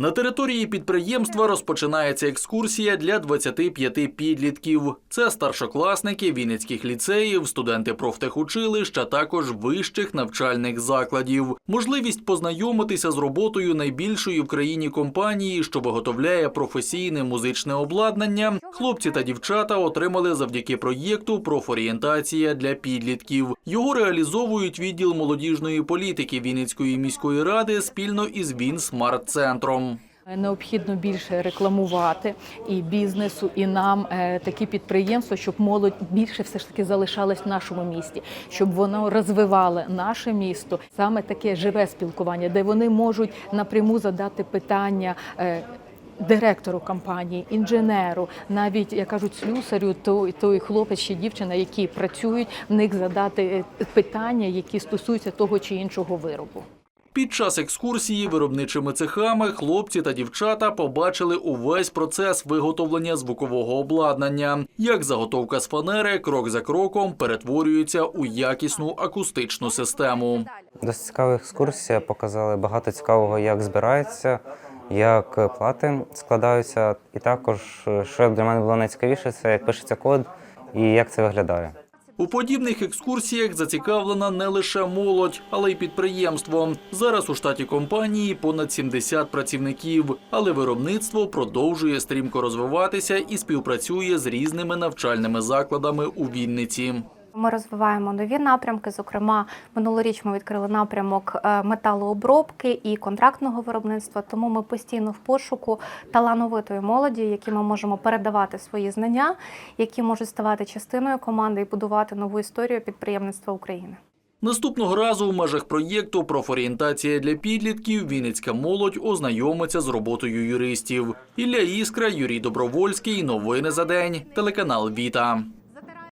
На території підприємства розпочинається екскурсія для 25 підлітків. Це старшокласники вінницьких ліцеїв, студенти профтехучилищ, а також вищих навчальних закладів. Можливість познайомитися з роботою найбільшої в країні компанії, що виготовляє професійне музичне обладнання. Хлопці та дівчата отримали завдяки проєкту «Профорієнтація для підлітків». Його реалізовують відділ молодіжної політики Вінницької міської ради спільно із Вінсмарт-центром. Необхідно більше рекламувати і бізнесу, і нам е, такі підприємства, щоб молодь більше все ж таки залишалась в нашому місті, щоб воно розвивало наше місто, саме таке живе спілкування, де вони можуть напряму задати питання. е, Директору компанії, інженеру, навіть як кажуть, слюсарю, той, той хлопець чи дівчина, які працюють, в них задати е, питання, які стосуються того чи іншого виробу. Під час екскурсії виробничими цехами хлопці та дівчата побачили увесь процес виготовлення звукового обладнання. Як заготовка з фанери крок за кроком перетворюється у якісну акустичну систему. Досить цікава екскурсія, показали багато цікавого, як збирається, як плати складаються. І також, що для мене було найцікавіше, це як пишеться код і як це виглядає. У подібних екскурсіях зацікавлена не лише молодь, але й підприємство. Зараз у штаті компанії понад 70 працівників, але виробництво продовжує стрімко розвиватися і співпрацює з різними навчальними закладами у Вінниці. Ми розвиваємо нові напрямки. Зокрема, минулоріч ми відкрили напрямок е, металообробки і контрактного виробництва. Тому ми постійно в пошуку талановитої молоді, які ми можемо передавати свої знання, які можуть ставати частиною команди і будувати нову історію підприємництва України. Наступного разу в межах проєкту «Профорієнтація для підлітків» Вінницька молодь ознайомиться з роботою юристів. Ілля Іскра, Юрій Добровольський. Новини за день. Телеканал Віта.